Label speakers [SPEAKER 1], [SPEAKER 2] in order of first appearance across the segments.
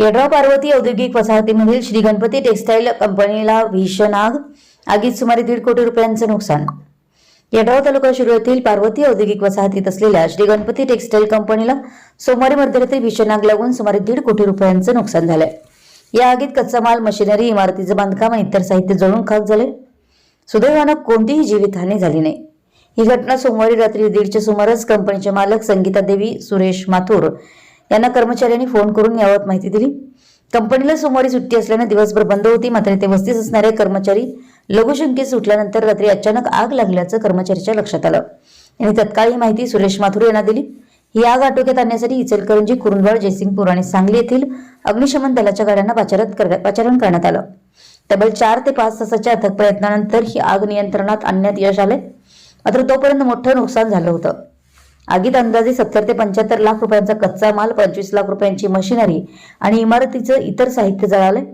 [SPEAKER 1] यड्राव पार्वती औद्योगिक वसाहतीमधील श्री गणपती टेक्सटाईल कंपनीला भीषण आग आगीत सुमारे दीड कोटी रुपयांचं नुकसान. यड्राव तालुका शिरूर पार्वती औद्योगिक वसाहतीत असलेल्या श्री गणपती टेक्सटाईल कंपनीला सोमवारी मध्यरात्री भीषण आग लागून सुमारे दीड कोटी रुपयांचं नुकसान झालंय. या आगीत कच्चा माल मशिनरी इमारतीचं बांधकाम आणि इतर साहित्य जळून खाक झाले. सुदैवानं कोणतीही जीवितहानी झाली नाही. ही घटना सोमवारी रात्री दीडच्या सुमारास कंपनीचे मालक संगीता देवी सुरेश माथूर यांना कर्मचाऱ्यांनी फोन करून याबाबत माहिती दिली. कंपनीला सोमवारी सुट्टी असल्याने दिवसभर बंद होती मात्र ते वस्तीत असणारे कर्मचारी लघुशंकेत सुटल्यानंतर रात्री अचानक आग लागल्याचं कर्मचाऱ्याच्या लक्षात आलं. यांनी तत्काळ ही माहिती सुरेश माथुर यांना दिली. ही आग आटोक्यात आणण्यासाठी इचलकरंजी कुरुंदवाड जयसिंगपूर आणि सांगली येथील अग्निशमन दलाच्या गाड्यांना पाचारत पाचारण करण्यात आलं. तब्बल चार ते पाच तासाच्या अथक प्रयत्नानंतर ही आग नियंत्रणात आणण्यात यश आले मात्र तोपर्यंत मोठं नुकसान झालं होतं. आगीत अंदाजे सत्तर ते पंच्याहत्तर लाख रुपयांचा कच्चा माल पंचवीस लाख रुपयांची मशिनरी आणि इमारतीचं इतर साहित्य जळालंय.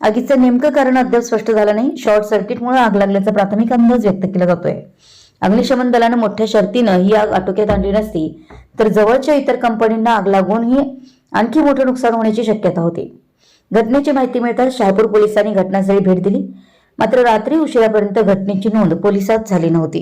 [SPEAKER 1] आगीचं नेमकं कारण अद्याप स्पष्ट झालं नाही. शॉर्ट सर्किटमुळे आग लागल्याचा प्राथमिक अंदाज व्यक्त केला जातोय. अग्निशमन दलानं मोठ्या शर्तीनं ही आग आटोक्यात आणली नसती तर जवळच्या इतर कंपनींना आग लागूनही आणखी मोठं नुकसान होण्याची शक्यता होती. घटनेची माहिती मिळताच शहापूर पोलिसांनी घटनास्थळी भेट दिली. मात्र रात्री उशिरापर्यंत घटनेची नोंद पोलिसात झाली नव्हती.